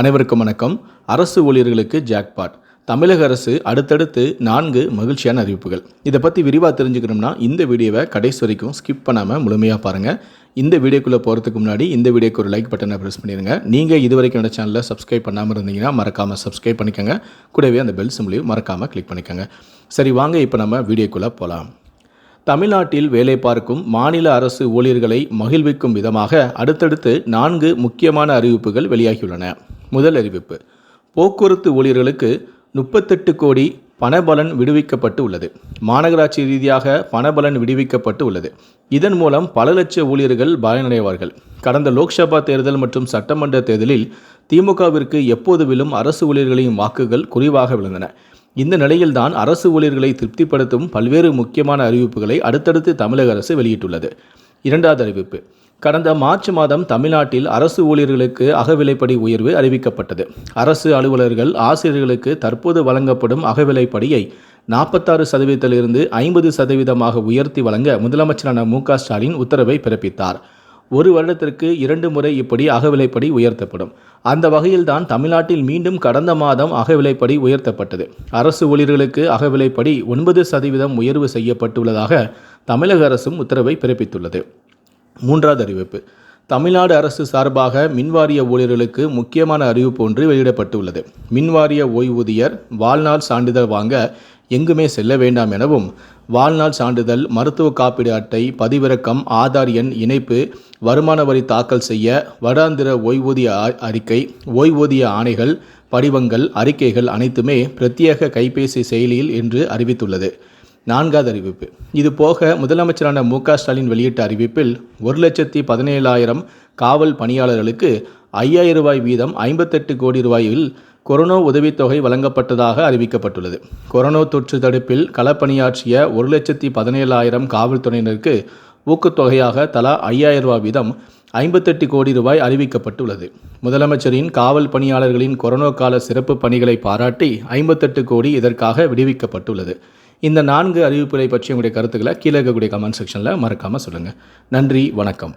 அனைவருக்கும் வணக்கம். அரசு ஊழியர்களுக்கு ஜாக்பாட் தமிழக அரசு அடுத்தடுத்து நான்கு மகிழ்ச்சியான அறிவிப்புகள். இதை பற்றி விரிவாக தெரிஞ்சுக்கணும்னா இந்த வீடியோவை கடைசி வரைக்கும் ஸ்கிப் பண்ணாமல் முழுமையாக பாருங்கள் இந்த வீடியோக்குள்ளே போகிறதுக்கு முன்னாடி இந்த வீடியோக்கு ஒரு லைக் பட்டனை ப்ரெஸ் பண்ணிடுங்க நீங்கள் இது வரைக்கும் என்னோட சப்ஸ்கிரைப் பண்ணாமல் இருந்தீங்கன்னா மறக்காமல் சப்ஸ்கிரைப் பண்ணிக்கோங்க. கூடவே அந்த பெல் சிம்லையும் மறக்காமல் கிளிக் பண்ணிக்கோங்க. சரி வாங்க இப்போ நம்ம வீடியோக்குள்ளே போகலாம் தமிழ்நாட்டில் வேலை பார்க்கும் மாநில அரசு ஊழியர்களை மகிழ்விக்கும் விதமாக அடுத்தடுத்து நான்கு முக்கியமான அறிவிப்புகள் வெளியாகியுள்ளன. முதல் அறிவிப்பு. போக்குவரத்து ஊழியர்களுக்கு முப்பத்தெட்டு கோடி பணபலன் விடுவிக்கப்பட்டு உள்ளது. மாநகராட்சி ரீதியாக பணபலன் விடுவிக்கப்பட்டு உள்ளது. இதன் மூலம் பல லட்ச ஊழியர்கள் பயனடைவார்கள் கடந்த லோக்சபா தேர்தல் மற்றும் சட்டமன்ற தேர்தலில் திமுகவிற்கு எப்போது விழும் அரசு ஊழியர்களின் வாக்குகள் குறைவாக விழுந்தன. இந்த நிலையில்தான் அரசு ஊழியர்களை திருப்திப்படுத்தும் பல்வேறு முக்கியமான அறிவிப்புகளை அடுத்தடுத்து தமிழக அரசு வெளியிட்டுள்ளது. இரண்டாவது அறிவிப்பு. கடந்த மார்ச் மாதம் தமிழ்நாட்டில் அரசு ஊழியர்களுக்கு அகவிலைப்படி உயர்வு அறிவிக்கப்பட்டது. அரசு அலுவலர்கள் ஆசிரியர்களுக்கு தற்போது வழங்கப்படும் அகவிலைப்படியை நாற்பத்தாறு சதவீதத்திலிருந்து ஐம்பது சதவீதமாக உயர்த்தி வழங்க முதலமைச்சரான மு க ஸ்டாலின் உத்தரவை பிறப்பித்தார். ஒரு வருடத்திற்கு இரண்டு முறை இப்படி அகவிலைப்படி உயர்த்தப்படும். அந்த வகையில்தான் தமிழ்நாட்டில் மீண்டும் கடந்த மாதம் அகவிலைப்படி உயர்த்தப்பட்டது. அரசு ஊழியர்களுக்கு அகவிலைப்படி ஒன்பது சதவீதம் உயர்வு செய்யப்பட்டுள்ளதாக தமிழக அரசும் உத்தரவை பிறப்பித்துள்ளது. மூன்றாவது அறிவிப்பு. தமிழ்நாடு அரசு சார்பாக மின்வாரிய ஊழியர்களுக்கு முக்கியமான அறிவிப்பு ஒன்று வெளியிடப்பட்டுள்ளது. மின்வாரிய ஓய்வூதியர் வாழ்நாள் சான்றிதழ் வாங்க எங்குமே செல்ல வேண்டாம் எனவும் வாழ்நாள் சான்றிதழ் மருத்துவ காப்பீடு அட்டை பதிவிறக்கம் ஆதார் எண் இணைப்பு வருமான வரி தாக்கல் செய்ய வருடாந்திர ஓய்வூதிய அறிக்கை ஓய்வூதிய ஆணைகள் படிவங்கள் அறிக்கைகள் அனைத்துமே பிரத்யேக கைபேசி செயலியில் என்று அறிவித்துள்ளது. நான்காவது அறிவிப்பு. இது போக முதலமைச்சரான மு க ஸ்டாலின் வெளியிட்ட அறிவிப்பில் ஒரு லட்சத்தி பதினேழாயிரம் காவல் பணியாளர்களுக்கு ஐயாயிரம் ரூபாய் வீதம் ஐம்பத்தெட்டு கோடி ரூபாயில் கொரோனா உதவித்தொகை வழங்கப்பட்டதாக அறிவிக்கப்பட்டுள்ளது. கொரோனா தொற்று தடுப்பில் களப்பணியாற்றிய ஒரு லட்சத்தி பதினேழாயிரம் காவல்துறையினருக்கு ஊக்கத்தொகையாக தலா ஐயாயிரம் ரூபாய் வீதம் ஐம்பத்தெட்டு கோடி ரூபாய் அறிவிக்கப்பட்டுள்ளது. முதலமைச்சரின் காவல் பணியாளர்களின் கொரோனா கால சிறப்பு பணிகளை பாராட்டி ஐம்பத்தெட்டு கோடி இதற்காக விடுவிக்கப்பட்டுள்ளது. இந்த நான்கு அறிவிப்புகளை பற்றி உங்களுடைய கருத்துக்களை கீழே இருக்கக்கூடிய கமெண்ட் செக்ஷனில் மறக்காமல் சொல்லுங்கள் நன்றி வணக்கம்.